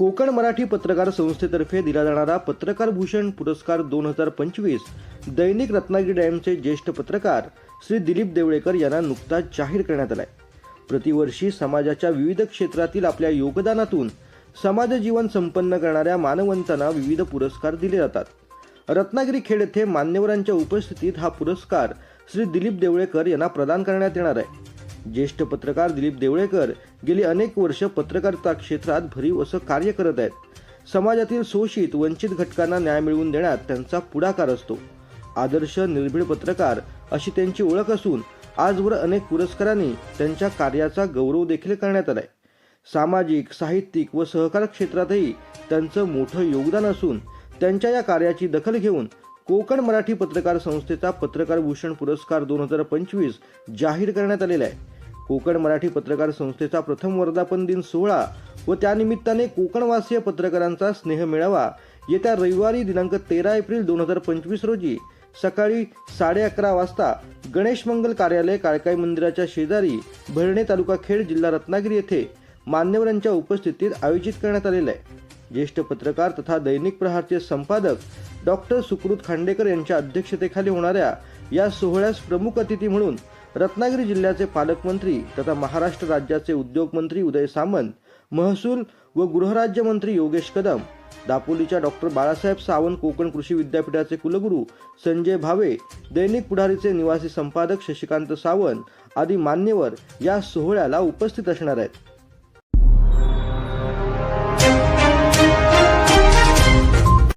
कोकण मराठी पत्रकार संस्थेतर्फे दिला जाणारा पत्रकार भूषण पुरस्कार दोन हजार पंचवीस दैनिक रत्नागिरी डॅमचे ज्येष्ठ पत्रकार श्री दिलीप देवळेकर यांना नुकताच जाहीर करण्यात आलाय. प्रतिवर्षी समाजाच्या विविध क्षेत्रातील आपल्या योगदानातून समाजजीवन संपन्न करणाऱ्या मानवंतांना विविध पुरस्कार दिले जातात. रत्नागिरी खेड येथे मान्यवरांच्या उपस्थितीत हा पुरस्कार श्री दिलीप देवळेकर यांना प्रदान करण्यात येणार आहे. ज्येष्ठ पत्रकार दिलीप देवळेकर गेली अनेक वर्ष पत्रकारिता क्षेत्रात भरीव असं कार्य करत आहेत. समाजातील शोषित वंचित घटकांना न्याय मिळवून देण्यात त्यांचा पुढाकार असतो. आदर्श निर्भीड पत्रकार अशी त्यांची ओळख असून आजवर अनेक पुरस्कारांनी त्यांच्या कार्याचा गौरव देखील करण्यात आलाय. सामाजिक साहित्यिक व सहकार क्षेत्रातही त्यांचं मोठं योगदान असून त्यांच्या या कार्याची दखल घेऊन कोकण मराठी पत्रकार संस्थेचा पत्रकार भूषण पुरस्कार दोन हजार पंचवीस जाहीर करण्यात आलेला आहे. कोकण मराठी पत्रकार संस्थेचा प्रथम वर्धापन दिन सोहळा व त्यानिमित्ताने कोकणवासीय पत्रकारांचा स्नेह मिळावा. येत्या रविवारी दिनांक तेरा एप्रिल दोन हजार पंचवीस रोजी सकाळी साडे अकरा वाजता गणेश मंगल कार्यालय काळकाई मंदिराच्या शेजारी भरणे तालुका खेड जिल्हा रत्नागिरी येथे मान्यवरांच्या उपस्थितीत आयोजित करण्यात आलेलं आहे. ज्येष्ठ पत्रकार तथा दैनिक प्रहारचे संपादक डॉक्टर सुकृत खांडेकर यांच्या अध्यक्षतेखाली होणाऱ्या या सोहळ्यास प्रमुख अतिथी म्हणून रत्नागिरी जिल्ह्याचे पालकमंत्री तथा महाराष्ट्र राज्याचे उद्योगमंत्री उदय सामंत महसूल व गृहराज्यमंत्री योगेश कदम दापोलीच्या डॉक्टर बाळासाहेब सावंत कोकण कृषी विद्यापीठाचे कुलगुरू संजय भावे दैनिक पुढारीचे निवासी संपादक शशिकांत सावंत आदी मान्यवर या सोहळ्याला उपस्थित असणार आहेत.